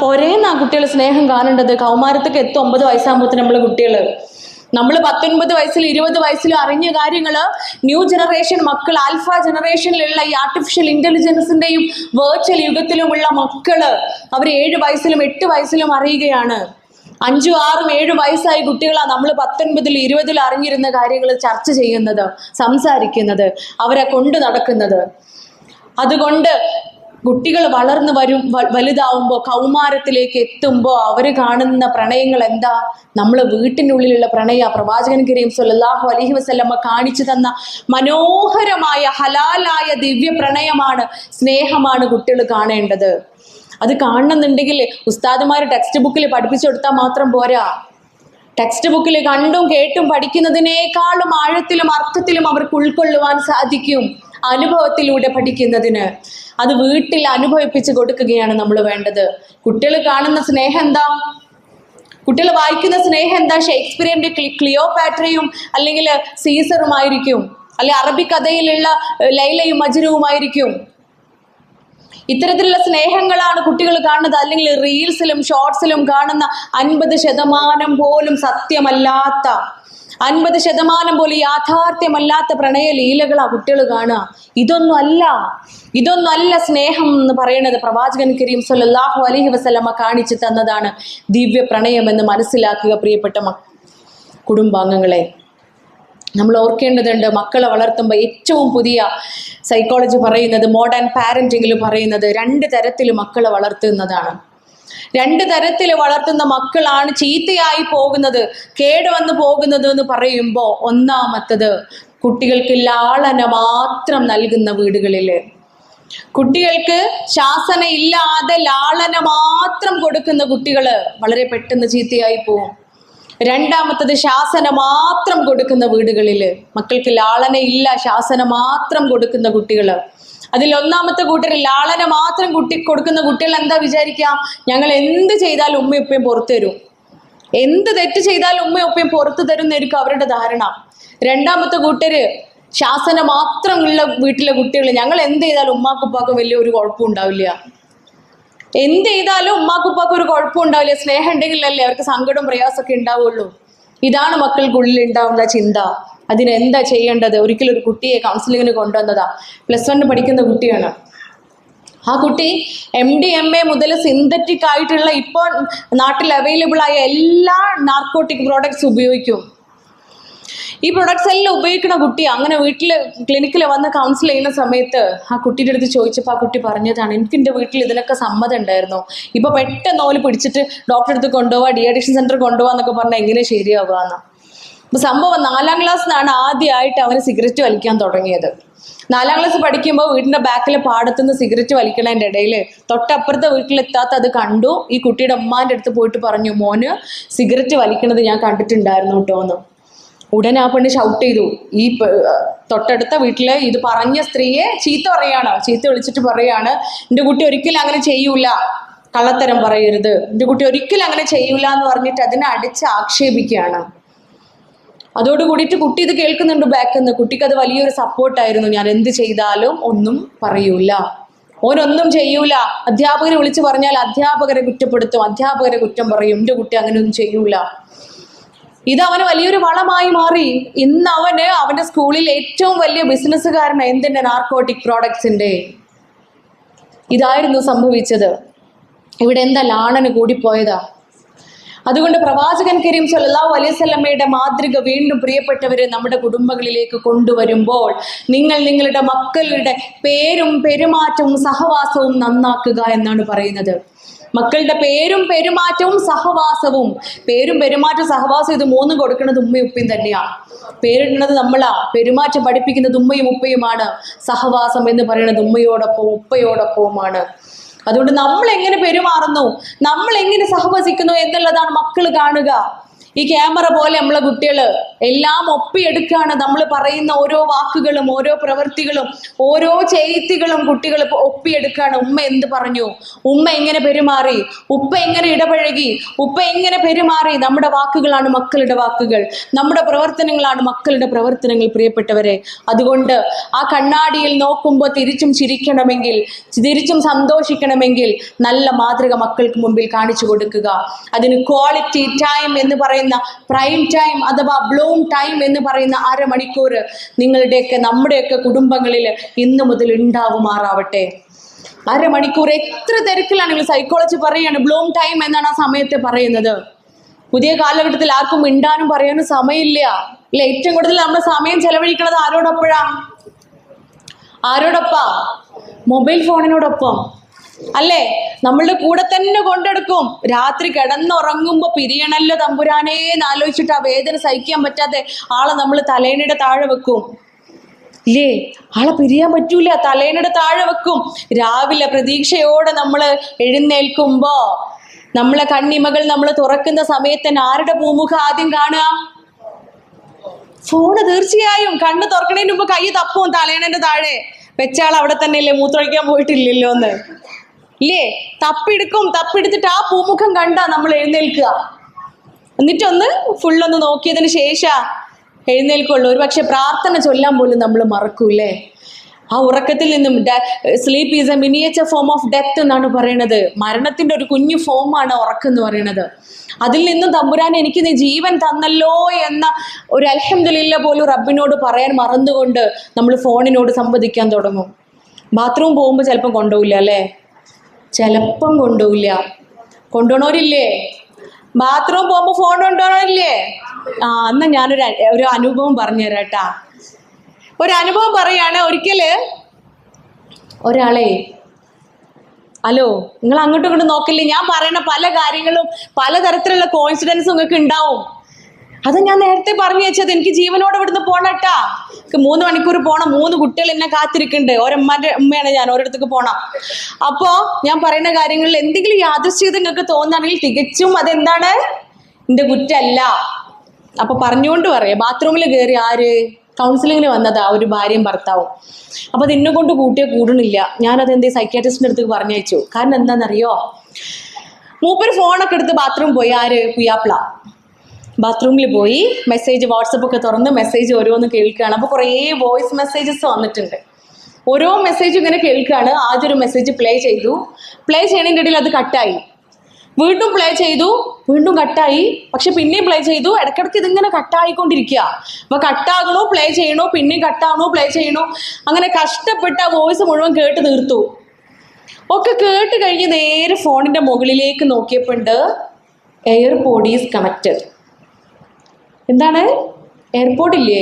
പൊരേന്നാ കുട്ടികൾ സ്നേഹം കാണേണ്ടത്? കൗമാരത്തൊക്കെ എത്തും ഒമ്പത് വയസ്സാകുമ്പോഴത്തേന് നമ്മളെ കുട്ടികൾ നമ്മൾ പത്തൊൻപത് വയസ്സിൽ ഇരുപത് വയസ്സിൽ അറിഞ്ഞ കാര്യങ്ങൾ ന്യൂ ജനറേഷൻ മക്കൾ ആൽഫ ജനറേഷനിലുള്ള ഈ ആർട്ടിഫിഷ്യൽ ഇന്റലിജൻസിന്റെയും വേർച്വൽ യുഗത്തിലുമുള്ള മക്കൾ അവർ ഏഴ് വയസ്സിലും എട്ട് വയസ്സിലും അറിയുകയാണ്. അഞ്ചും ആറും ഏഴ് വയസ്സായ കുട്ടികളാണ് നമ്മൾ പത്തൊൻപതിൽ ഇരുപതിൽ അറിഞ്ഞിരുന്ന കാര്യങ്ങൾ ചർച്ച ചെയ്യുന്നത് സംസാരിക്കുന്നത് അവരെ കൊണ്ടു നടക്കുന്നത്. അതുകൊണ്ട് കുട്ടികൾ വളർന്നു വരും വലുതാവുമ്പോൾ കൗമാരത്തിലേക്ക് എത്തുമ്പോൾ അവർ കാണുന്ന പ്രണയങ്ങൾ എന്താ? നമ്മൾ വീട്ടിനുള്ളിലുള്ള പ്രണയ പ്രവാചകൻ കരീം സല്ലല്ലാഹു അലഹി വസ്ല്ലമ്മ കാണിച്ചു തന്ന മനോഹരമായ ഹലാലായ ദിവ്യ പ്രണയമാണ് സ്നേഹമാണ് കുട്ടികൾ കാണേണ്ടത്. അത് കാണണമെന്നുണ്ടെങ്കിൽ ഉസ്താദുമാർ ടെക്സ്റ്റ് ബുക്കിൽ പഠിപ്പിച്ചു കൊടുത്താൽ മാത്രം പോരാ. ടെക്സ്റ്റ് ബുക്കിൽ കണ്ടും കേട്ടും പഠിക്കുന്നതിനേക്കാളും ആഴത്തിലും അർത്ഥത്തിലും അവർക്ക് ഉൾക്കൊള്ളുവാൻ സാധിക്കും. അനുഭവത്തിലൂടെ പഠിക്കുന്നതിന്. അത് വീട്ടിൽ അനുഭവിപ്പിച്ച് കൊടുക്കുകയാണ് നമ്മൾ വേണ്ടത്. കുട്ടികൾ കാണുന്ന സ്നേഹം എന്താ? കുട്ടികൾ വായിക്കുന്ന സ്നേഹം എന്താ? ഷേക്സ്പിയറിന്റെ ക്ലി- ക്ലിയോപാട്രയും അല്ലെങ്കിൽ സീസറുമായിരിക്കും. അല്ലെ അറബി കഥയിലുള്ള ലൈലയും മജ്നുവുമായിരിക്കും. ഇത്തരത്തിലുള്ള സ്നേഹങ്ങളാണ് കുട്ടികൾ കാണുന്നത്. അല്ലെങ്കിൽ റീൽസിലും ഷോർട്സിലും കാണുന്ന അൻപത് ശതമാനം പോലും സത്യമല്ലാത്ത അൻപത് ശതമാനം പോലും യാഥാർത്ഥ്യമല്ലാത്ത പ്രണയ ലീലകളാ കുട്ടികൾ കാണുക. ഇതൊന്നുമല്ല. ഇതൊന്നുമല്ല സ്നേഹം എന്ന് പറയുന്നത് പ്രവാചകൻ കരീം സല്ലാഹു അലഹി വസല്ലമ കാണിച്ചു തന്നതാണ് ദിവ്യ പ്രണയം എന്ന് മനസ്സിലാക്കുക പ്രിയപ്പെട്ട കുടുംബാംഗങ്ങളെ. നമ്മൾ ഓർക്കേണ്ടതുണ്ട് മക്കളെ വളർത്തുമ്പോൾ ഏറ്റവും പുതിയ സൈക്കോളജി പറയുന്നത് മോഡേൺ പാരന്റിങ്ങിൽ പറയുന്നത് രണ്ട് തരത്തിൽ മക്കളെ വളർത്തുന്നതാണ്. രണ്ട് തരത്തിൽ വളർത്തുന്ന മക്കളാണ് ചീത്തയായി പോകുന്നത് കേടുവന്ന് പോകുന്നത് എന്ന് പറയുമ്പോൾ ഒന്നാമത്തത് കുട്ടികൾക്ക് ലാളന മാത്രം നൽകുന്ന വീടുകളിൽ കുട്ടികൾക്ക് ശാസന ഇല്ലാതെ ലാളന മാത്രം കൊടുക്കുന്ന കുട്ടികൾ വളരെ പെട്ടെന്ന് ചീത്തയായി പോവും. രണ്ടാമത്തത് ശാസന മാത്രം കൊടുക്കുന്ന വീടുകളിൽ മക്കൾക്ക് ഇല്ല ശാസന മാത്രം കൊടുക്കുന്ന കുട്ടികൾ അതിൽ ഒന്നാമത്തെ കൂട്ടർ ലാളന മാത്രം കുട്ടി കൊടുക്കുന്ന കുട്ടികൾ എന്താ വിചാരിക്കാം ഞങ്ങൾ എന്ത് ചെയ്താൽ ഉമ്മ ഉപ്പയും പുറത്തു തരും. എന്ത് തെറ്റ് ചെയ്താൽ ഉമ്മ ഉപ്പയും പുറത്തു തരുന്നായിരിക്കും അവരുടെ ധാരണ. രണ്ടാമത്തെ കൂട്ടര് ശാസന മാത്രമുള്ള വീട്ടിലെ കുട്ടികൾ ഞങ്ങൾ എന്ത് ചെയ്താലും ഉമ്മാക്കുപ്പാക്കും വലിയ ഒരു കുഴപ്പം ഉണ്ടാവില്ല. എന്ത് ചെയ്താലും ഉമ്മാക്കുപ്പാക്കും ഒരു കുഴപ്പം ഉണ്ടാവില്ല. സ്നേഹം ഉണ്ടെങ്കിലല്ലേ അവർക്ക് സങ്കടവും പ്രയാസമൊക്കെ ഉണ്ടാവുള്ളൂ. ഇതാണ് മക്കൾക്കുള്ളിൽ ഉണ്ടാവുന്ന ചിന്ത. അതിന് എന്താ ചെയ്യേണ്ടത്? ഒരിക്കലും ഒരു കുട്ടിയെ കൗൺസിലിങ്ങിന് കൊണ്ടുവന്നതാ. പ്ലസ് വണ്ണിന് പഠിക്കുന്ന കുട്ടിയാണ്. ആ കുട്ടി എം ഡി എം എ മുതൽ സിന്തറ്റിക് ആയിട്ടുള്ള ഇപ്പോൾ നാട്ടിൽ അവൈലബിൾ ആയ എല്ലാ നാർക്കോട്ടിക് പ്രോഡക്ട്സ് ഉപയോഗിക്കും. ഈ പ്രൊഡക്ട്സ് എല്ലാം ഉപയോഗിക്കുന്ന കുട്ടി അങ്ങനെ വീട്ടിൽ ക്ലിനിക്കിൽ വന്ന് കൗൺസിൽ ചെയ്യുന്ന സമയത്ത് ആ കുട്ടിയുടെ അടുത്ത് ചോദിച്ചപ്പോൾ ആ കുട്ടി പറഞ്ഞതാണ് എനിക്ക് എന്റെ വീട്ടിൽ ഇതിനൊക്കെ സമ്മതം ഉണ്ടായിരുന്നു. ഇപ്പോൾ പെട്ടെന്ന് ഓൽ പിടിച്ചിട്ട് ഡോക്ടറെ അടുത്ത് കൊണ്ടുപോവാ ഡി അഡിക്ഷൻ സെന്റർ കൊണ്ടുപോകാന്നൊക്കെ പറഞ്ഞാൽ എങ്ങനെ ശരിയാവുകയെന്ന് അപ്പൊ സംഭവം നാലാം ക്ലാസ്സിലാണ് ആദ്യമായിട്ട് അവന് സിഗരറ്റ് വലിക്കാൻ തുടങ്ങിയത്. നാലാം ക്ലാസ് പഠിക്കുമ്പോൾ വീടിന്റെ ബാക്കിലെ പാടത്തുനിന്ന് സിഗരറ്റ് വലിക്കണതിന്റെ ഇടയിൽ തൊട്ടപ്പുറത്തെ വീട്ടിലെത്താത്ത അത് കണ്ടു. ഈ കുട്ടിയുടെ ഉമ്മാന്റെ അടുത്ത് പോയിട്ട് പറഞ്ഞു മോന് സിഗരറ്റ് വലിക്കണത് ഞാൻ കണ്ടിട്ടുണ്ടായിരുന്നു കേട്ടോ എന്ന് ഉടനെ ആ പെണ്ണ് ഷൗട്ട് ചെയ്തു. ഈ തൊട്ടടുത്ത വീട്ടിലെ ഇത് പറഞ്ഞ സ്ത്രീയെ ചീത്ത പറയാണ്. ചീത്ത വിളിച്ചിട്ട് പറയാണ് എന്റെ കുട്ടി ഒരിക്കലും അങ്ങനെ ചെയ്യൂല. കള്ളത്തരം പറയരുത്. എന്റെ കുട്ടി ഒരിക്കലും അങ്ങനെ ചെയ്യൂല എന്ന് പറഞ്ഞിട്ട് അതിനെ അടിച്ച് ആക്ഷേപിക്കുകയാണ്. അതോട് കൂടിയിട്ട് കുട്ടി ഇത് കേൾക്കുന്നുണ്ട് ബാക്ക് നിന്ന് കുട്ടിക്ക് അത് വലിയൊരു സപ്പോർട്ടായിരുന്നു ഞാൻ എന്ത് ചെയ്താലും ഒന്നും പറയൂല. ഓനൊന്നും ചെയ്യൂല. അധ്യാപകരെ വിളിച്ചു പറഞ്ഞാൽ അധ്യാപകരെ കുറ്റപ്പെടുത്തും. അധ്യാപകരെ കുറ്റം പറയും. എന്റെ കുട്ടി അങ്ങനെയൊന്നും ചെയ്യൂല. ഇത് അവന് വലിയൊരു വളമായി മാറി. ഇന്ന് അവന് അവന്റെ സ്കൂളിൽ ഏറ്റവും വലിയ ബിസിനസ്സുകാരൻ എന്തിന്റെ? നാർക്കോട്ടിക് പ്രോഡക്ട്സിന്റെ ഇതായിരുന്നു സംഭവിച്ചത്. ഇവിടെ എന്താ ലാണന് കൂടിപ്പോയതാ? അതുകൊണ്ട് പ്രവാചകൻ കരീം സല്ലല്ലാഹു അലൈഹി സ്വലമയുടെ മാതൃക വീണ്ടും പ്രിയപ്പെട്ടവരെ നമ്മുടെ കുടുംബങ്ങളിലേക്ക് കൊണ്ടുവരുമ്പോൾ നിങ്ങൾ നിങ്ങളുടെ മക്കളുടെ പേരും പെരുമാറ്റവും സഹവാസവും നന്നാക്കുക എന്നാണ് പറയുന്നത്. മക്കളുടെ പേരും പെരുമാറ്റവും സഹവാസവും പേരും പെരുമാറ്റവും സഹവാസവും ഇത് മൂന്നും കൊടുക്കുന്നത് ഉമ്മയും ഉപ്പയും തന്നെയാണ്. പേരിടുന്നത് നമ്മളാ പെരുമാറ്റം പഠിപ്പിക്കുന്നത് ഉമ്മയും ഉപ്പയുമാണ് സഹവാസം എന്ന് പറയുന്നത് ഉമ്മയോടൊപ്പവും ഉപ്പയോടൊപ്പവുമാണ്. അതുകൊണ്ട് നമ്മൾ എങ്ങനെ പെരുമാറുന്നു? നമ്മൾ എങ്ങനെ സഹവസിക്കുന്നു എന്നുള്ളതാണ് മക്കൾ കാണുക. ഈ ക്യാമറ പോലെ നമ്മളെ കുട്ടികൾ എല്ലാം ഒപ്പിയെടുക്കുകയാണ് നമ്മൾ പറയുന്ന ഓരോ വാക്കുകളും ഓരോ പ്രവൃത്തികളും ഓരോ ചെയ്ത്തികളും കുട്ടികൾ ഒപ്പിയെടുക്കുകയാണ് ഉമ്മ എന്ത് പറഞ്ഞു? ഉമ്മ എങ്ങനെ പെരുമാറി? ഉപ്പ എങ്ങനെ ഇടപഴകി? ഉപ്പ എങ്ങനെ പെരുമാറി? നമ്മുടെ വാക്കുകളാണ് മക്കളുടെ വാക്കുകൾ. നമ്മുടെ പ്രവർത്തനങ്ങളാണ് മക്കളുടെ പ്രവർത്തനങ്ങൾ പ്രിയപ്പെട്ടവരെ. അതുകൊണ്ട് ആ കണ്ണാടിയിൽ നോക്കുമ്പോൾ തിരിച്ചും ചിരിക്കണമെങ്കിൽ തിരിച്ചും സന്തോഷിക്കണമെങ്കിൽ നല്ല മാതൃക മക്കൾക്ക് മുമ്പിൽ കാണിച്ചു കൊടുക്കുക. അതിന് ക്വാളിറ്റി ടൈം എന്ന് പറയുന്ന പ്രൈം ടൈം അഥവാ ബ്ലൂം ടൈം എന്ന് പറയുന്ന അരമണിക്കൂർ നിങ്ങളുടെയൊക്കെ നമ്മുടെയൊക്കെ കുടുംബങ്ങളിൽ ഇന്നു മുതൽ ഉണ്ടാവുമാറാവട്ടെ. അരമണിക്കൂർ എത്ര തിരക്കിലാണെങ്കിൽ സൈക്കോളജി പറയുകയാണ് ബ്ലൂം ടൈം എന്നാണ് ആ സമയത്ത് പറയുന്നത്. പുതിയ കാലഘട്ടത്തിൽ ആർക്കും മിണ്ടാനും പറയാനും സമയമില്ല. അല്ലെ? ഏറ്റവും കൂടുതൽ നമ്മൾ സമയം ചെലവഴിക്കുന്നത് ആരോടൊപ്പഴാ? ആരോടൊപ്പാ? മൊബൈൽ ഫോണിനോടൊപ്പം. അല്ലേ? നമ്മളുടെ കൂടെ തന്നെ കൊണ്ടെടുക്കും. രാത്രി കിടന്നുറങ്ങുമ്പോ പിരിയണല്ലോ തമ്പുരാനേ എന്നാലോചിച്ചിട്ട് ആ വേദന സഹിക്കാൻ പറ്റാതെ ആളെ നമ്മൾ തലേനയുടെ താഴെ വെക്കും. ഇല്ലേ? ആളെ പിരിയാൻ പറ്റൂല തലേനയുടെ താഴെ വെക്കും. രാവിലെ പ്രതീക്ഷയോടെ നമ്മൾ എഴുന്നേൽക്കുമ്പോ നമ്മളെ കണ്ണിമകൾ നമ്മൾ തുറക്കുന്ന സമയത്ത് ആരുടെ പൂമുഖം ആദ്യം കാണുക? ഫോണ് തീർച്ചയായും. കണ്ണ് തുറക്കണതിന് മുമ്പ് കൈ തപ്പും തലേണന്റെ താഴെ. വെച്ചാൾ അവിടെ തന്നെയല്ലേ? മൂത്രൊഴിക്കാൻ പോയിട്ടില്ലല്ലോ എന്ന് ഇല്ലേ? തപ്പിടുക്കും തപ്പിടുത്തിട്ട് ആ പൂമുഖം കണ്ട നമ്മൾ എഴുന്നേൽക്കുക. എന്നിട്ടൊന്ന് ഫുള്ളൊന്ന് നോക്കിയതിന് ശേഷം എഴുന്നേൽക്കുള്ളൂ. ഒരു പക്ഷെ പ്രാർത്ഥന ചൊല്ലാൻ പോലും നമ്മൾ മറക്കൂല്ലേ? ആ ഉറക്കത്തിൽ നിന്നും sleep is a miniature form of death എന്നാണ് പറയണത്. മരണത്തിന്റെ ഒരു കുഞ്ഞു ഫോമാണ് ഉറക്കം എന്ന് പറയുന്നത് അതിൽ നിന്നും തമ്പുരാൻ എനിക്ക് നീ ജീവൻ തന്നല്ലോ എന്ന ഒരു അലഹമില്ല പോലും റബ്ബിനോട് പറയാൻ മറന്നുകൊണ്ട് നമ്മൾ ഫോണിനോട് സംവദിക്കാൻ തുടങ്ങും. ബാത്റൂം പോകുമ്പോൾ ചിലപ്പം കൊണ്ടുപോകില്ല അല്ലേ? ചിലപ്പം കൊണ്ടുപോകില്ല കൊണ്ടുപോകണവരില്ലേ ബാത്റൂം പോകുമ്പോൾ ഫോൺ കൊണ്ടുപോകണമില്ലേ ആ അന്ന് ഞാനൊരു ഒരു അനുഭവം പറഞ്ഞു തരാം കേട്ടാ. ഒരു അനുഭവം പറയാണ് ഒരിക്കൽ ഒരാളെ ഹലോ നിങ്ങൾ അങ്ങോട്ടും ഇങ്ങോട്ടും നോക്കില്ലേ? ഞാൻ പറയുന്ന പല കാര്യങ്ങളും പലതരത്തിലുള്ള കോൺഫിഡൻസും നിങ്ങൾക്ക് ഉണ്ടാവും. അത് ഞാൻ നേരത്തെ പറഞ്ഞു വെച്ചത്. എനിക്ക് ജീവനോട് ഇവിടുന്ന് പോണട്ടാ മൂന്ന് മണിക്കൂർ പോണം. മൂന്ന് കുട്ടികൾ എന്നെ കാത്തിരിക്കുന്നുണ്ട്. ഒരമ്മന്റെ ഉമ്മയാണ് ഞാൻ ഓരോരുത്തർക്ക് പോണം. അപ്പോ ഞാൻ പറയുന്ന കാര്യങ്ങളിൽ എന്തെങ്കിലും യാദൃശ്യത നിങ്ങൾക്ക് തോന്നുകയാണെങ്കിൽ തികച്ചും അതെന്താണ്? എന്റെ കുറ്റല്ല അപ്പൊ പറഞ്ഞുകൊണ്ട് പറയാം. ബാത്റൂമിൽ കയറി ആര്? കൗൺസിലിങ്ങിന് വന്നതാ ഒരു ഭാര്യയും ഭർത്താവും. അപ്പൊ അത് എന്നെ കൊണ്ട് കൂട്ടിയെ കൂടണില്ല ഞാനത് എന്തേ സൈക്യാട്രിസ്റ്റിന്റെ അടുത്ത് പറഞ്ഞയച്ചു കാരണം എന്താണെന്നറിയോ? മൂപ്പര് ഫോണൊക്കെ എടുത്ത് ബാത്റൂം പോയി. ആര്? പുയ്യാപ്ല ബാത്റൂമിൽ പോയി മെസ്സേജ് വാട്സപ്പ് ഒക്കെ തുറന്ന് മെസ്സേജ് ഓരോന്ന് കേൾക്കുകയാണ്. അപ്പോൾ കുറേ വോയിസ് മെസ്സേജസ് വന്നിട്ടുണ്ട്. ഓരോ മെസ്സേജ് ഇങ്ങനെ കേൾക്കുകയാണ്. ആദ്യം ഒരു മെസ്സേജ് പ്ലേ ചെയ്തു. പ്ലേ ചെയ്യണതിന്റെ ഇടയിൽ അത് കട്ടായി വീണ്ടും പ്ലേ ചെയ്തു. വീണ്ടും കട്ടായി പക്ഷെ പിന്നെയും പ്ലേ ചെയ്തു. ഇടയ്ക്കിടയ്ക്ക് ഇതിങ്ങനെ കട്ടായിക്കൊണ്ടിരിക്കുക അപ്പോൾ കട്ടാകണോ പ്ലേ ചെയ്യണോ പിന്നെയും കട്ടാകണു പ്ലേ ചെയ്യണോ? അങ്ങനെ കഷ്ടപ്പെട്ട് ആ വോയിസ് മുഴുവൻ കേട്ട് തീർത്തു. ഒക്കെ കേട്ട് കഴിഞ്ഞ് നേരെ ഫോണിന്റെ മുകളിലേക്ക് നോക്കിയപ്പോണ്ട് എയർ ഈസ് കണക്റ്റഡ് എന്താണ്? എയർപോർട്ട് ഇല്ലേ?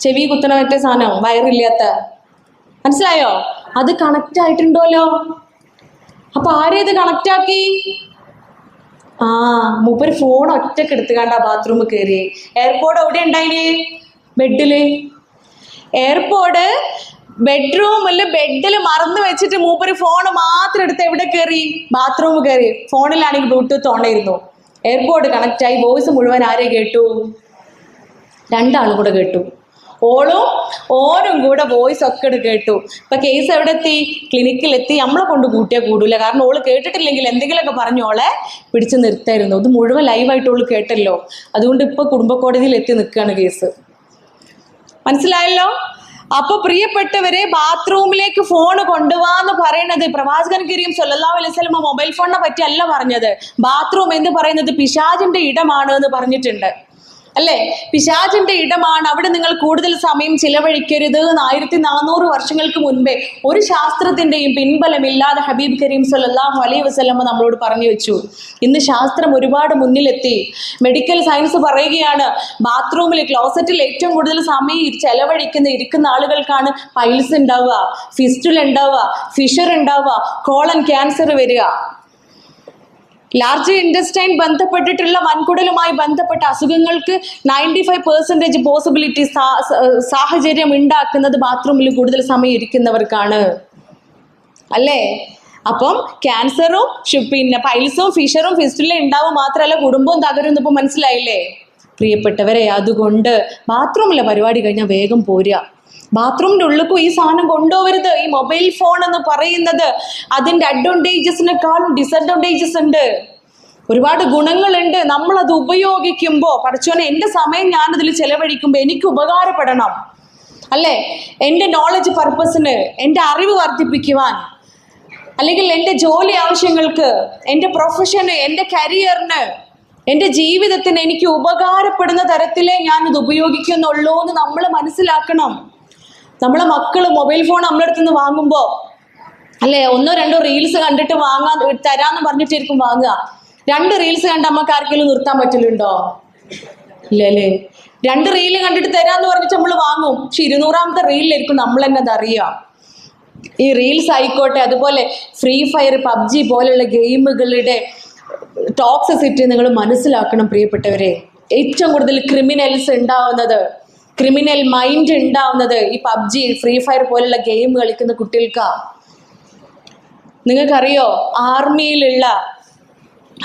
ചെവി കുത്തണ മറ്റേ സാധനം വയറില്ലാത്ത. മനസ്സിലായോ? അത് കണക്റ്റ് ആയിട്ടുണ്ടല്ലോ? അപ്പൊ ആരേത് കണക്റ്റ് ആക്കി? ആ മൂപ്പര് ഫോൺ ഒറ്റയ്ക്ക് എടുത്തുകാണ്ട് ആ ബാത്റൂമിൽ കയറി എയർപോർട്ട് എവിടെ ഉണ്ടായിന്? ബെഡിൽ. എയർപോർട്ട് ബെഡ്റൂമിൽ ബെഡിൽ മറന്നു വെച്ചിട്ട് മൂപ്പര് ഫോൺ മാത്രം എടുത്ത് എവിടെ കയറി ബാത്റൂമിൽ കയറി ഫോണിലാണെങ്കിൽ ബ്ലൂടൂത്ത് ഓണായിരുന്നു എയർപോർട്ട് കണക്റ്റായി വോയിസ് മുഴുവൻ ആരെ കേട്ടു? രണ്ടാളും കൂടെ കേട്ടു. ഓളും ഓരും കൂടെ വോയിസ് ഒക്കെ കേട്ടു. ഇപ്പൊ കേസ് എവിടെ എത്തി ക്ലിനിക്കിൽ എത്തി നമ്മളെ കൊണ്ട് കൂട്ടിയാൽ കൂടൂല. കാരണം ഓൾ കേട്ടിട്ടില്ലെങ്കിൽ എന്തെങ്കിലുമൊക്കെ പറഞ്ഞു ഓളെ പിടിച്ചു നിർത്തായിരുന്നു. ഇത് മുഴുവൻ ലൈവായിട്ട് ഓൾ കേട്ടല്ലോ. അതുകൊണ്ട് ഇപ്പൊ കുടുംബ കോടതിയിൽ എത്തി നിൽക്കുകയാണ് കേസ് മനസ്സിലായല്ലോ? അപ്പൊ പ്രിയപ്പെട്ടവരെ ബാത്റൂമിലേക്ക് ഫോൺ കൊണ്ടുപോവാന്ന് പറയുന്നത് പ്രവാചകൻ കരീം സൊല്ലാ അലൈഹി വസല്ലമ മൊബൈൽ ഫോണിനെ പറ്റി അല്ല പറഞ്ഞത്. ബാത്റൂം എന്ന് പറയുന്നത് പിശാജിന്റെ ഇടമാണ് എന്ന് പറഞ്ഞിട്ടുണ്ട്. അല്ലേ? പിശാചിന്റെ ഇടമാണ്. അവിടെ നിങ്ങൾ കൂടുതൽ സമയം ചിലവഴിക്കരുത് എന്ന് ആയിരത്തി നാനൂറ് വർഷങ്ങൾക്ക് മുൻപേ ഒരു ശാസ്ത്രത്തിന്റെയും പിൻബലമില്ലാതെ ഹബീബ് കരീം സല്ലല്ലാഹു അലൈ വസ്ലമ നമ്മളോട് പറഞ്ഞു വെച്ചു. ഇന്ന് ശാസ്ത്രം ഒരുപാട് മുന്നിലെത്തി. മെഡിക്കൽ സയൻസ് പറയുകയാണ് ബാത്റൂമിൽ ക്ലോസറ്റിൽ ഏറ്റവും കൂടുതൽ സമയം ചെലവഴിക്കുന്ന ഇരിക്കുന്ന ആളുകൾക്കാണ് പൈൽസ് ഉണ്ടാവുക ഫിസ്റ്റുൽ ഉണ്ടാവുക ഫിഷർ ഉണ്ടാവുക കോളൻ ക്യാൻസർ വരിക. ലാർജ് ഇൻഡസ്റ്റൈൻ ബന്ധപ്പെട്ടിട്ടുള്ള വൻകുടലുമായി ബന്ധപ്പെട്ട അസുഖങ്ങൾക്ക് നയന്റി ഫൈവ് പെർസെന്റേജ് പോസിബിലിറ്റി സാഹചര്യം ഉണ്ടാക്കുന്നത് ബാത്റൂമിൽ കൂടുതൽ സമയം ഇരിക്കുന്നവർക്കാണ് അല്ലേ? അപ്പം ക്യാൻസറും പിന്നെ പൈൽസും ഫിഷറും ഫിസ്റ്റുലും ഉണ്ടാവും മാത്രമല്ല കുടുംബവും തകരും ഇപ്പോൾ മനസ്സിലായില്ലേ? പ്രിയപ്പെട്ടവരെ അതുകൊണ്ട് ബാത്റൂമിലെ പരിപാടി കഴിഞ്ഞാൽ വേഗം പോരുക. ബാത്റൂമിന്റെ ഉള്ളിലേക്കും ഈ സാധനം കൊണ്ടുപോകരുത്. ഈ മൊബൈൽ ഫോൺ എന്ന് പറയുന്നത് അതിന്റെ അഡ്വാന്റേജസിനെക്കാളും ഡിസഡ്വാന്റേജസ് ഉണ്ട്. ഒരുപാട് ഗുണങ്ങളുണ്ട്. നമ്മൾ അത് ഉപയോഗിക്കുമ്പോൾ പഠിച്ചോനെ എന്റെ സമയം ഞാനതിൽ ചെലവഴിക്കുമ്പോൾ എനിക്ക് ഉപകാരപ്പെടണം. അല്ലേ? എന്റെ നോളജ് പർപ്പസിന് എന്റെ അറിവ് വർദ്ധിപ്പിക്കുവാൻ അല്ലെങ്കിൽ എന്റെ ജോലി ആവശ്യങ്ങൾക്ക് എന്റെ പ്രൊഫഷന് എന്റെ കരിയറിന് എന്റെ ജീവിതത്തിന് എനിക്ക് ഉപകാരപ്പെടുന്ന തരത്തിലേ ഞാനത് ഉപയോഗിക്കുന്നുള്ളൂ എന്ന് നമ്മൾ മനസ്സിലാക്കണം. നമ്മളെ മക്കൾ മൊബൈൽ ഫോൺ നമ്മളെ നിന്ന് വാങ്ങുമ്പോൾ അല്ലേ? ഒന്നോ രണ്ടോ റീൽസ് കണ്ടിട്ട് വാങ്ങാൻ തരാന്ന് പറഞ്ഞിട്ടായിരിക്കും വാങ്ങുക. രണ്ട് റീൽസ് കണ്ട് നമുക്ക് ആർക്കെങ്കിലും നിർത്താൻ പറ്റില്ലുണ്ടോ ഇല്ലല്ലേ രണ്ട് റീൽ കണ്ടിട്ട് തരാന്ന് പറഞ്ഞിട്ട് നമ്മൾ വാങ്ങും. പക്ഷെ ഇരുന്നൂറാമത്തെ റീലിലായിരിക്കും നമ്മൾ തന്നെ അത് അറിയാം ഈ റീൽസ് ആയിക്കോട്ടെ അതുപോലെ ഫ്രീ ഫയർ പബ്ജി പോലെയുള്ള ഗെയിമുകളുടെ ടോക്സിസിറ്റി നിങ്ങൾ മനസ്സിലാക്കണം പ്രിയപ്പെട്ടവരെ. ഏറ്റവും കൂടുതൽ ക്രിമിനൽസ് ഉണ്ടാവുന്നത് ക്രിമിനൽ മൈൻഡ് ഉണ്ടാവുന്നത് ഈ പബ്ജി ഫ്രീ ഫയർ പോലുള്ള ഗെയിം കളിക്കുന്ന കുട്ടികൾക്കാണ് നിങ്ങൾക്കറിയോ? ആർമിയിലുള്ള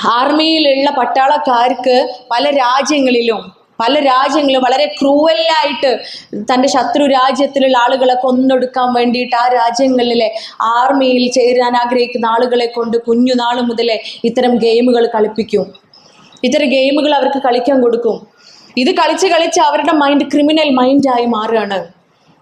ആർമിയിലുള്ള പട്ടാളക്കാർക്ക് പല രാജ്യങ്ങളിലും പല രാജ്യങ്ങളും വളരെ ക്രൂവലായിട്ട് തന്റെ ശത്രു രാജ്യത്തിലുള്ള ആളുകളെ കൊന്നൊടുക്കാൻ വേണ്ടിയിട്ട് ആ രാജ്യങ്ങളിലെ ആർമിയിൽ ചേരാൻ ആഗ്രഹിക്കുന്ന ആളുകളെ കൊണ്ട് കുഞ്ഞുനാൾ മുതലേ ഇത്തരം ഗെയിമുകൾ കളിപ്പിക്കും. ഇത്തരം ഗെയിമുകൾ അവർക്ക് കളിക്കാൻ കൊടുക്കും. ഇത് കളിച്ച് കളിച്ച് അവരുടെ മൈൻഡ് ക്രിമിനൽ മൈൻഡായി മാറുകയാണ്.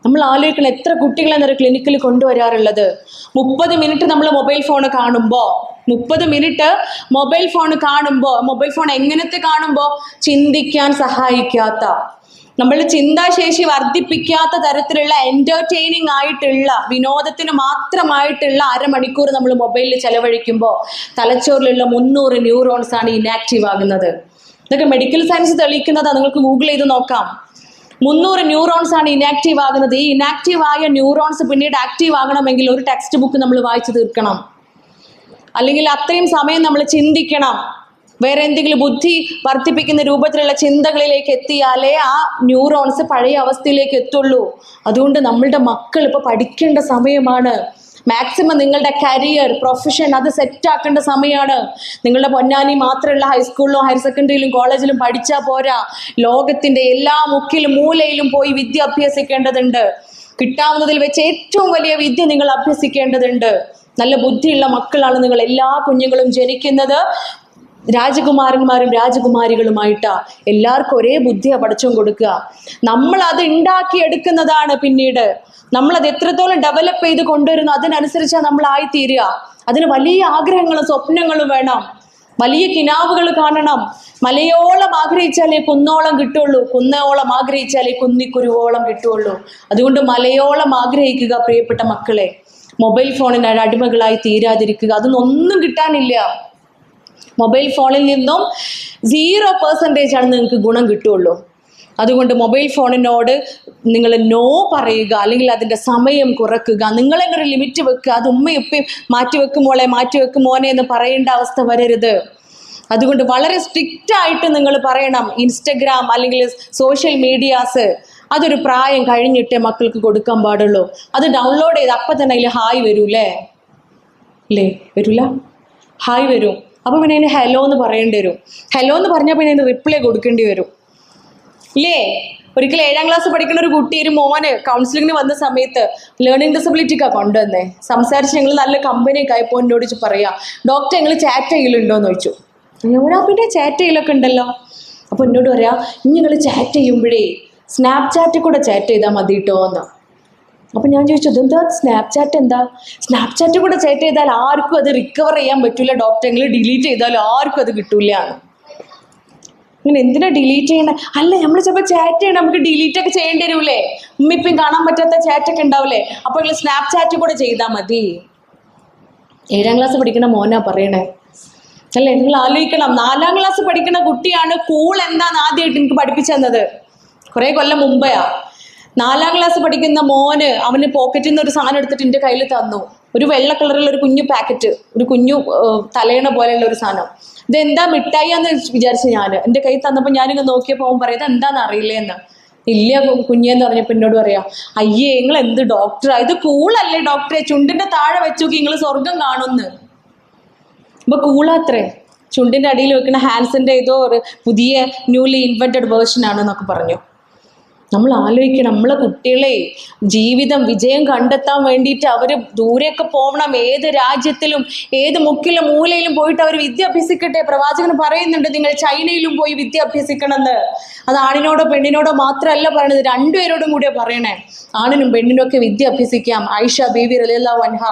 നമ്മൾ ആലോചിക്കണം എത്ര കുട്ടികളെ ഒരു ക്ലിനിക്കിൽ കൊണ്ടുവരാറുള്ളത്. മുപ്പത് മിനിറ്റ് നമ്മൾ മൊബൈൽ ഫോൺ കാണുമ്പോൾ മുപ്പത് മിനിറ്റ് മൊബൈൽ ഫോൺ കാണുമ്പോൾ മൊബൈൽ ഫോൺ എങ്ങനത്തെ കാണുമ്പോൾ ചിന്തിക്കാൻ സഹായിക്കാത്ത നമ്മൾ ചിന്താശേഷി വർദ്ധിപ്പിക്കാത്ത തരത്തിലുള്ള എന്റർടൈനിങ് ആയിട്ടുള്ള വിനോദത്തിന് മാത്രമായിട്ടുള്ള അരമണിക്കൂർ നമ്മൾ മൊബൈലിൽ ചെലവഴിക്കുമ്പോൾ തലച്ചോറിലുള്ള മുന്നൂറ് ന്യൂറോൺസ് ആണ് ഇനാക്റ്റീവ് ആകുന്നത്. ഇതൊക്കെ മെഡിക്കൽ സയൻസ് തെളിയിക്കുന്നതാണ് നിങ്ങൾക്ക് ഗൂഗിൾ ചെയ്ത് നോക്കാം. മുന്നൂറ് ന്യൂറോൺസ് ആണ് ഇനാക്റ്റീവ് ആകുന്നത്. ഈ ഇനാക്റ്റീവ് ആയ ന്യൂറോൺസ് പിന്നീട് ആക്റ്റീവ് ആകണമെങ്കിൽ ഒരു ടെക്സ്റ്റ് ബുക്ക് നമ്മൾ വായിച്ചു തീർക്കണം. അല്ലെങ്കിൽ അത്രയും സമയം നമ്മൾ ചിന്തിക്കണം. വേറെ എന്തെങ്കിലും ബുദ്ധി വർദ്ധിപ്പിക്കുന്ന രൂപത്തിലുള്ള ചിന്തകളിലേക്ക് എത്തിയാലേ ആ ന്യൂറോൺസ് പഴയ അവസ്ഥയിലേക്ക് എത്തുള്ളൂ. അതുകൊണ്ട് നമ്മളുടെ മക്കൾ ഇപ്പോൾ പഠിക്കേണ്ട സമയമാണ്. മാക്സിമം നിങ്ങളുടെ കരിയർ പ്രൊഫഷൻ അത് സെറ്റ് ആക്കേണ്ട സമയമാണ് നിങ്ങളുടെ പൊന്നാനി മാത്രമല്ല ഹൈസ്കൂളിലും ഹയർ സെക്കൻഡറിയിലും കോളേജിലും പഠിച്ചാൽ പോരാ. ലോകത്തിന്റെ എല്ലാ മുക്കിലും മൂലയിലും പോയി വിദ്യ അഭ്യസിക്കേണ്ടതുണ്ട്. കിട്ടാവുന്നതിൽ വെച്ച് ഏറ്റവും വലിയ വിദ്യ നിങ്ങൾ അഭ്യസിക്കേണ്ടതുണ്ട്. നല്ല ബുദ്ധിയുള്ള മക്കളാണ് നിങ്ങൾ എല്ലാ കുഞ്ഞുങ്ങളും ജനിക്കുന്നത്. രാജകുമാരന്മാരും രാജകുമാരികളുമായിട്ടാ. എല്ലാവർക്കും ഒരേ ബുദ്ധിയാണ് പഠിച്ചും കൊടുക്കുക. നമ്മൾ അത് ഉണ്ടാക്കിയെടുക്കുന്നതാണ് പിന്നീട്. നമ്മൾ അത് എത്രത്തോളം ഡെവലപ്പ് ചെയ്ത് കൊണ്ടുവരുന്നു അതിനനുസരിച്ചാണ് നമ്മൾ ആയിത്തീരുക അതിന് വലിയ ആഗ്രഹങ്ങളും സ്വപ്നങ്ങളും വേണം. വലിയ കിനാവുകൾ കാണണം. മലയോളം ആഗ്രഹിച്ചാലേ കുന്നോളം കിട്ടുള്ളൂ. കുന്നോളം ആഗ്രഹിച്ചാലേ കുന്നിക്കുരുവോളം കിട്ടുള്ളൂ. അതുകൊണ്ട് മലയോളം ആഗ്രഹിക്കുക പ്രിയപ്പെട്ട മക്കളെ. മൊബൈൽ ഫോണിന് അടിമകളായി തീരാതിരിക്കുക. അതൊന്നും കിട്ടാനില്ല. മൊബൈൽ ഫോണിൽ നിന്നും സീറോ പെർസെന്റേജ് ആണ് നിങ്ങൾക്ക് ഗുണം കിട്ടുള്ളൂ. അതുകൊണ്ട് മൊബൈൽ ഫോണിനോട് നിങ്ങൾ നോ പറയുക അല്ലെങ്കിൽ അതിന്റെ സമയം കുറക്കുക. ഒരു ലിമിറ്റ് വെക്കുക. അത് ഉമ്മയും ഉപ്പയും മാറ്റി വെക്കും മോളെ മാറ്റി വെക്കും മോനെ എന്ന് പറയേണ്ട അവസ്ഥ വരരുത്. അതുകൊണ്ട് വളരെ സ്ട്രിക്റ്റ് ആയിട്ട് നിങ്ങൾ പറയണം. ഇൻസ്റ്റഗ്രാം അല്ലെങ്കിൽ സോഷ്യൽ മീഡിയാസ് അതൊരു പ്രായം കഴിഞ്ഞിട്ടേ മക്കൾക്ക് കൊടുക്കാൻ പാടുള്ളൂ. അത് ഡൗൺലോഡ് ചെയ്ത് അപ്പം തന്നെ അതിൽ ഹായ് വരൂലേ ഇല്ലേ? വരൂല? ഹായ് വരും. അപ്പോൾ പിന്നെ അതിന് ഹലോ എന്ന് പറയേണ്ടി വരും. ഹലോ എന്ന് പറഞ്ഞാൽ പിന്നെ അതിന് റിപ്ലൈ കൊടുക്കേണ്ടി വരും. ഇല്ലേ? ഒരിക്കലും ഏഴാം ക്ലാസ് പഠിക്കുന്ന ഒരു കുട്ടി ഒരു മോന് കൗൺസിലിംഗിന് വന്ന സമയത്ത് ലേണിംഗ് ഡിസബിലിറ്റിക്കാണ് കൊണ്ടുവന്നേ. സംസാരിച്ച് ഞങ്ങൾ നല്ല കമ്പനിയൊക്കെ ആയപ്പോൾ എന്നോട് പറയാ ഡോക്ടർ ഞങ്ങൾ ചാറ്റ് ചെയ്യലുണ്ടോ എന്ന് ചോദിച്ചു ഞാൻ പിന്നെ ചാറ്റ് ചെയ്യലൊക്കെ ഉണ്ടല്ലോ. അപ്പോൾ എന്നോട് പറയാ ഇനി ഞങ്ങൾ ചാറ്റ് ചെയ്യുമ്പോഴേ സ്നാപ്ചാറ്റിൽ കൂടെ ചാറ്റ് ചെയ്താൽ മതി കേട്ടോ എന്ന് അപ്പം ഞാൻ ചോദിച്ചു അതെന്താ സ്നാപ്ചാറ്റ് എന്താ? സ്നാപ്ചാറ്റ് കൂടെ ചാറ്റ് ചെയ്താൽ ആർക്കും അത് റിക്കവർ ചെയ്യാൻ പറ്റില്ല ഡോക്ടർ ഡിലീറ്റ് ചെയ്താലും ആർക്കും അത് കിട്ടൂല. എന്ന് ഇങ്ങനെ എന്തിനാ ഡിലീറ്റ് ചെയ്യണേ? അല്ല നമ്മൾ ചിലപ്പോൾ ചാറ്റ് ചെയ്യണം നമുക്ക് ഡിലീറ്റ് ഒക്കെ ചെയ്യേണ്ടി വരൂലേ? ഉമ്മിപ്പം കാണാൻ പറ്റാത്ത ചാറ്റ് ഒക്കെ ഉണ്ടാവില്ലേ അപ്പോൾ നിങ്ങൾ സ്നാപ് ചാറ്റ് കൂടെ ചെയ്താൽ മതി. ഏഴാം ക്ലാസ് പഠിക്കുന്ന മോനാ പറയണേ. അല്ലേ നിങ്ങൾ ആലോചിക്കണം. നാലാം ക്ലാസ് പഠിക്കുന്ന കുട്ടിയാണ് കൂൾ എന്താന്ന് ആദ്യമായിട്ട് എനിക്ക് പഠിപ്പിച്ചു തന്നത്. കുറേ കൊല്ലം മുമ്പെയാ. നാലാം ക്ലാസ് പഠിക്കുന്ന മോന് അവന് പോക്കറ്റിൽ നിന്ന് ഒരു സാധനം എടുത്തിട്ട് എന്റെ കയ്യിൽ തന്നു. ഒരു വെള്ള കളറിലുള്ള ഒരു കുഞ്ഞു പാക്കറ്റ് ഒരു കുഞ്ഞു തലയണ പോലെയുള്ള ഒരു സാധനം. ഇത് എന്താ മിഠായി എന്ന് വിചാരിച്ചു ഞാൻ എന്റെ കയ്യിൽ തന്നപ്പോൾ ഞാനിങ്ങ് നോക്കിയപ്പോൾ അവൻ പറയുന്നത് എന്താന്ന് അറിയില്ല എന്ന് ഇല്ല കുഞ്ഞെന്ന് പറഞ്ഞപ്പോ എന്നോട് പറയാ അയ്യേ നിങ്ങൾ എന്ത് ഡോക്ടറാ ഇത് കൂളല്ലേ ഡോക്ടറെ ചുണ്ടിന്റെ താഴെ വെച്ചോക്കി നിങ്ങൾ സ്വർഗം കാണുന്നു. ഇപ്പൊ കൂളാത്രേ ചുണ്ടിന്റെ അടിയിൽ വെക്കുന്ന ഹാൻസിന്റെ ഏതോ ഒരു പുതിയ ന്യൂലി ഇൻവെന്റഡ് വേർഷൻ ആണെന്നൊക്കെ പറഞ്ഞു. നമ്മൾ ആലോചിക്കണം നമ്മളെ കുട്ടികളെ ജീവിതം വിജയം കണ്ടെത്താൻ വേണ്ടിയിട്ട് അവർ ദൂരെയൊക്കെ പോകണം ഏത് രാജ്യത്തിലും ഏത് മുക്കിലും മൂലയിലും പോയിട്ട് അവർ വിദ്യ അഭ്യസിക്കട്ടെ പ്രവാചകൻ പറയുന്നുണ്ട് നിങ്ങൾ ചൈനയിലും പോയി വിദ്യ അഭ്യസിക്കണമെന്ന് അത് ആണിനോടോ പെണ്ണിനോടോ മാത്രമല്ല പറയണത്. രണ്ടുപേരോടും കൂടിയാ പറയണേ. ആണിനും പെണ്ണിനും ഒക്കെ വിദ്യ അഭ്യസിക്കാം ആയിഷ ബീവി റലിയുള്ള വൻഹ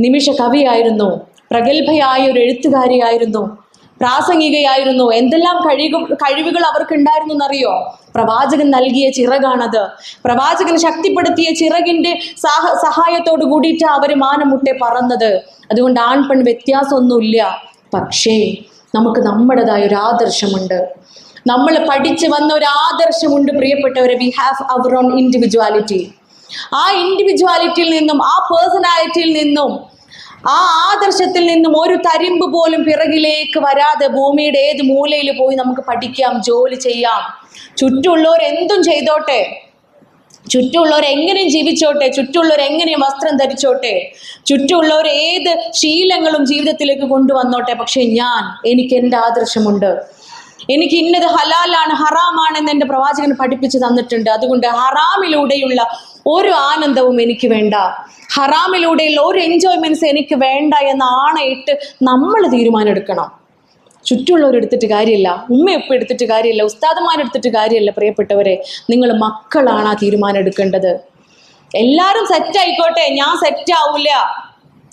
നിമിഷ കവിയായിരുന്നു. പ്രഗത്ഭയായ ഒരു എഴുത്തുകാരിയായിരുന്നു. പ്രാസംഗികയായിരുന്നു. എന്തെല്ലാം കഴിവ് കഴിവുകൾ അവർക്ക് ഉണ്ടായിരുന്നു എന്നറിയോ? പ്രവാചകൻ നൽകിയ ചിറകാണത്. പ്രവാചകൻ ശക്തിപ്പെടുത്തിയ ചിറകിന്റെ സാഹ സഹായത്തോട് കൂടിയിട്ട് അവർ മാനമുട്ടെ പറന്നത്. അതുകൊണ്ട് ആൺ പെൺ വ്യത്യാസമൊന്നുമില്ല. പക്ഷേ നമുക്ക് നമ്മുടേതായ ഒരു ആദർശമുണ്ട്. നമ്മൾ പഠിച്ചു വന്ന ഒരു ആദർശമുണ്ട് പ്രിയപ്പെട്ടവരെ. We have our own individuality ആ ഇൻഡിവിജ്വാലിറ്റിയിൽ നിന്നും ആ പേഴ്സണാലിറ്റിയിൽ നിന്നും ആ ആദർശത്തിൽ നിന്നും ഒരു തരിമ്പ് പോലും പിറകിലേക്ക് വരാതെ ഭൂമിയുടെ ഏത് മൂലയിൽ പോയി നമുക്ക് പഠിക്കാം ജോലി ചെയ്യാം. ചുറ്റുമുള്ളവർ എന്തും ചെയ്തോട്ടെ. ചുറ്റുമുള്ളവർ എങ്ങനെയും ജീവിച്ചോട്ടെ. ചുറ്റുമുള്ളവർ എങ്ങനെയും വസ്ത്രം ധരിച്ചോട്ടെ. ചുറ്റുമുള്ളവർ ഏത് ശീലങ്ങളും ജീവിതത്തിലേക്ക് കൊണ്ടുവന്നോട്ടെ. പക്ഷെ ഞാൻ എനിക്ക് എന്റെ ആദർശമുണ്ട്. എനിക്ക് ഇന്നത് ഹലാലാണ് ഹറാമാണെന്ന് എന്റെ പ്രവാചകൻ പഠിപ്പിച്ചു തന്നിട്ടുണ്ട്. അതുകൊണ്ട് ഹറാമിലൂടെയുള്ള ഒരു ആനന്ദവും എനിക്ക് വേണ്ട. ഹറാമിലൂടെയുള്ള ഒരു എൻജോയ്മെന്റ്സ് എനിക്ക് വേണ്ട എന്ന് ആണയിട്ട് നമ്മൾ തീരുമാനം എടുക്കണം ചുറ്റുമുള്ളവർ എടുത്തിട്ട് കാര്യമില്ല. ഉമ്മയൊപ്പം എടുത്തിട്ട് കാര്യമില്ല. ഉസ്താദന്മാരെടുത്തിട്ട് കാര്യമില്ല. പ്രിയപ്പെട്ടവരെ നിങ്ങൾ മക്കളാണ് ആ തീരുമാനം എടുക്കേണ്ടത് എല്ലാവരും സെറ്റ് ആയിക്കോട്ടെ. ഞാൻ സെറ്റ് ആവൂല.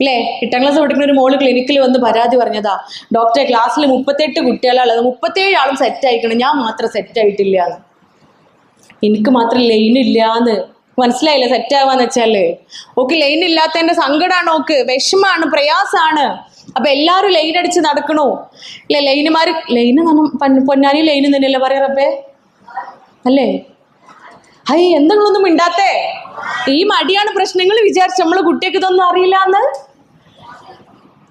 അല്ലേ എട്ടാം ക്ലാസ് പഠിക്കുന്ന ഒരു മോൾ ക്ലിനിക്കിൽ വന്ന് പരാതി പറഞ്ഞതാ. ഡോക്ടറെ ക്ലാസ്സിൽ മുപ്പത്തെട്ട് കുട്ടികളാണുള്ളത് മുപ്പത്തേഴ് ആളും സെറ്റ് ആയിക്കണം ഞാൻ മാത്രം സെറ്റ് ആയിട്ടില്ല എനിക്ക് മാത്രം ലൈൻ ഇല്ലാന്ന് മനസ്സിലായില്ല? സെറ്റ് ആവാന്ന് വെച്ചാൽ. ഓക്ക് ലൈൻ ഇല്ലാത്തതിന്റെ സങ്കടമാണ് ഓക്ക്. വിഷമാണ് പ്രയാസാണ്. അപ്പൊ എല്ലാരും ലൈൻ അടിച്ച് നടക്കണോ? അല്ലെ ലൈനുമാര് ലൈന് പൊന്നാനി ലൈന് തന്നെയല്ലേ പറയാ റബ്ബേ? അല്ലേ? ഹൈ എന്തെങ്കിലൊന്നും മിണ്ടാത്തേ? ഈ മടിയാണ് പ്രശ്നങ്ങൾ വിചാരിച്ചു നമ്മൾ കുട്ടിയൊക്കെ ഇതൊന്നും അറിയില്ല എന്ന്?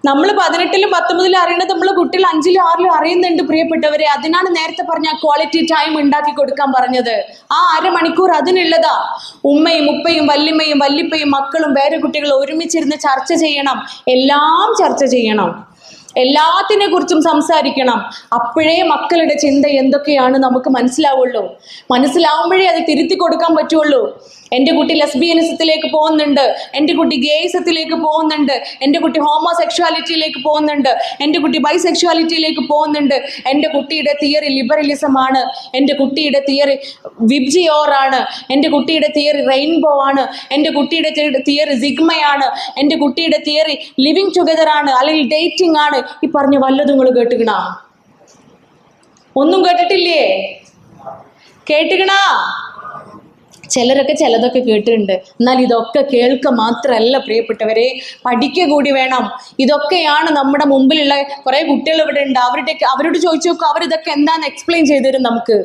നമ്മൾ പതിനെട്ടിലും പത്തൊമ്പതിലും അറിയണത് നമ്മൾ കുട്ടികൾ അഞ്ചിലും ആറിലും അറിയുന്നുണ്ട് പ്രിയപ്പെട്ടവരെ. അതിനാണ് നേരത്തെ പറഞ്ഞ ക്വാളിറ്റി ടൈം ഉണ്ടാക്കി കൊടുക്കാൻ പറഞ്ഞത്. ആ അരമണിക്കൂർ അതിനുള്ളതാ. ഉമ്മയും ഉപ്പയും വല്ലിമ്മയും വല്ലിപ്പയും മക്കളും വേറെ കുട്ടികളും ഒരുമിച്ചിരുന്ന് ചർച്ച ചെയ്യണം. എല്ലാം ചർച്ച ചെയ്യണം. എല്ലാത്തിനെ കുറിച്ചും സംസാരിക്കണം. അപ്പോഴേ മക്കളുടെ ചിന്ത എന്തൊക്കെയാണ് നമുക്ക് മനസ്സിലാവുള്ളൂ. മനസ്സിലാവുമ്പോഴേ അത് തിരുത്തി കൊടുക്കാൻ പറ്റുള്ളൂ. എന്റെ കുട്ടി ലെസ്ബിയനിസത്തിലേക്ക് പോകുന്നുണ്ട്. എന്റെ കുട്ടി ഗേയിസത്തിലേക്ക് പോകുന്നുണ്ട്. എന്റെ കുട്ടി ഹോമോസെക്ഷുവാലിറ്റിയിലേക്ക് പോകുന്നുണ്ട്. എന്റെ കുട്ടി ബൈസെക്ഷുവാലിറ്റിയിലേക്ക് പോകുന്നുണ്ട്. എന്റെ കുട്ടിയുടെ തിയറി ലിബറലിസം ആണ് എന്റെ കുട്ടിയുടെ തിയറി വിബ്ജിയോറാണ്. എന്റെ കുട്ടിയുടെ തിയറി റെയിൻബോ ആണ് എന്റെ കുട്ടിയുടെ തിയറി സിഗ്മയാണ്. എന്റെ കുട്ടിയുടെ തിയറി ലിവിങ് ടുഗദർ ആണ് അല്ലെങ്കിൽ ഡേറ്റിംഗ് ആണ് ഈ പറഞ്ഞ വല്ലതും നിങ്ങൾ കേട്ടുകണ ഒന്നും കേട്ടിട്ടില്ലേ? കേട്ടുകണാ ചിലരൊക്കെ ചിലതൊക്കെ കേട്ടിട്ടുണ്ട്. എന്നാൽ ഇതൊക്കെ കേൾക്ക മാത്രമല്ല പ്രിയപ്പെട്ടവരെ. പഠിക്കുക കൂടി വേണം. ഇതൊക്കെയാണ് നമ്മുടെ മുമ്പിലുള്ള കുറേ കുട്ടികൾ ഇവിടെ ഉണ്ട്. അവരുടെ അവരോട് ചോദിച്ചു നോക്കുക അവരിതൊക്കെ എന്താന്ന് എക്സ്പ്ലെയിൻ ചെയ്തു തരും നമുക്ക്.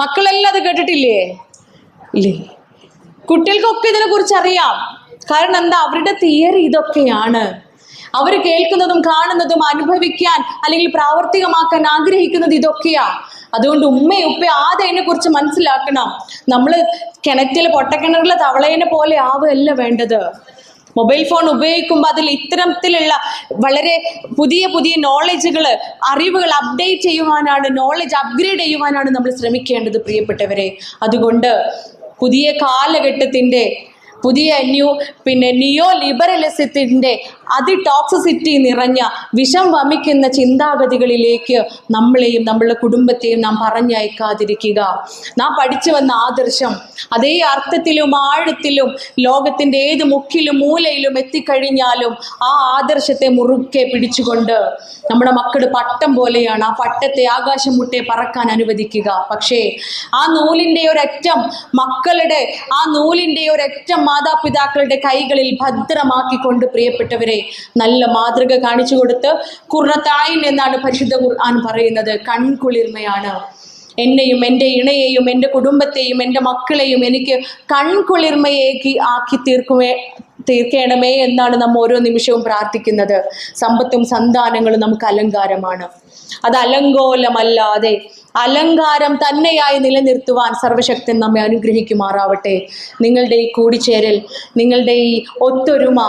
മക്കളെല്ലാം അത് കേട്ടിട്ടില്ലേ? ഇല്ലേ? കുട്ടികൾക്കൊക്കെ ഇതിനെ കുറിച്ച് അറിയാം. കാരണം എന്താ? അവരുടെ തിയറി ഇതൊക്കെയാണ്. അവർ കേൾക്കുന്നതും കാണുന്നതും അനുഭവിക്കാൻ അല്ലെങ്കിൽ പ്രാവർത്തികമാക്കാൻ ആഗ്രഹിക്കുന്നത് ഇതൊക്കെയാ. അതുകൊണ്ട് ഉമ്മയും ഉപ്പയും ആദ്യം അതിനെ കുറിച്ച് മനസ്സിലാക്കണം. നമ്മൾ കിണറ്റിൽ പൊട്ടക്കിണറിലെ തവളേനെ പോലെ ആവുകയല്ല വേണ്ടത്. മൊബൈൽ ഫോൺ ഉപയോഗിക്കുമ്പോൾ അതിൽ ഇത്തരത്തിലുള്ള വളരെ പുതിയ പുതിയ നോളജുകൾ അറിവുകൾ അപ്ഡേറ്റ് ചെയ്യുവാനാണ് നോളജ് അപ്ഗ്രേഡ് ചെയ്യുവാനാണ് നമ്മൾ ശ്രമിക്കേണ്ടത് പ്രിയപ്പെട്ടവരെ. അതുകൊണ്ട് പുതിയ കാലഘട്ടത്തിന്റെ പുതിയ ന്യൂ പിന്നെ നിയോ ലിബറലിസത്തിന്റെ അതിടോക്സിസിറ്റി നിറഞ്ഞ വിഷം വമിക്കുന്ന ചിന്താഗതികളിലേക്ക് നമ്മളെയും നമ്മളുടെ കുടുംബത്തെയും നാം പറഞ്ഞയക്കാതിരിക്കുക. നാം പഠിച്ചു വന്ന ആദർശം അതേ അർത്ഥത്തിലും ആഴത്തിലും ലോകത്തിന്റെ ഏത് മുക്കിലും മൂലയിലും എത്തിക്കഴിഞ്ഞാലും ആ ആദർശത്തെ മുറുക്കെ പിടിച്ചുകൊണ്ട് നമ്മുടെ മക്കൾ പട്ടം പോലെയാണ് ആ പട്ടത്തെ ആകാശം മുട്ടെ പറക്കാൻ അനുവദിക്കുക. പക്ഷേ ആ നൂലിന്റെ ഒരറ്റം മക്കളുടെ ആ നൂലിന്റെ ഒരറ്റം മാതാപിതാക്കളുടെ കൈകളിൽ ഭദ്രമാക്കിക്കൊണ്ട് പ്രിയപ്പെട്ടവരെ നല്ല മാതൃക കാണിച്ചു കൊടുത്ത് കുറത്തായിൻ എന്നാണ് പരിശുദ്ധ ഖുർആൻ പറയുന്നത്. കൺകുളിർമയാണ്. എന്നെയും എന്റെ ഇണയെയും എന്റെ കുടുംബത്തെയും എന്റെ മക്കളെയും എനിക്ക് കൺകുളിർമയേക്ക് ആക്കി തീർക്കുമേ തീർക്കണമേ എന്നാണ് നാം ഓരോ നിമിഷവും പ്രാർത്ഥിക്കുന്നത്. സമ്പത്തും സന്താനങ്ങളും നമുക്ക് അലങ്കാരമാണ്. അത് അലങ്കോലമല്ലാതെ അലങ്കാരം തന്നെയായി നിലനിർത്തുവാൻ സർവശക്തൻ നമ്മെ അനുഗ്രഹിക്കുമാറാവട്ടെ. നിങ്ങളുടെ ഈ കൂടിച്ചേരൽ നിങ്ങളുടെ ഈ ഒത്തൊരുമ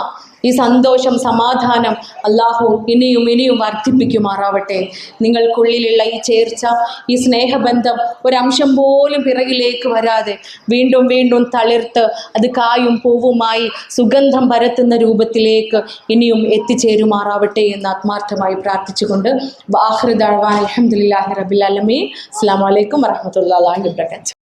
ഈ സന്തോഷം സമാധാനം അള്ളാഹു ഇനിയും ഇനിയും വർദ്ധിപ്പിക്കുമാറാവട്ടെ. നിങ്ങൾക്കുള്ളിലുള്ള ഈ ചേർച്ച ഈ സ്നേഹബന്ധം ഒരംശം പോലും പിറകിലേക്ക് വരാതെ വീണ്ടും വീണ്ടും തളിർത്ത് അത് കായും പൂവുമായി സുഗന്ധം പരത്തുന്ന രൂപത്തിലേക്ക് ഇനിയും എത്തിച്ചേരുമാറാവട്ടെ എന്ന് ആത്മാർത്ഥമായി പ്രാർത്ഥിച്ചുകൊണ്ട് വാഹൃദാഴ്വാൻ അലഹമുല്ലാഹി റബിലമീൻ അസ്സാം വലൈക്കും വറഹമത്തല്ലാ വാബർക്കാത്തു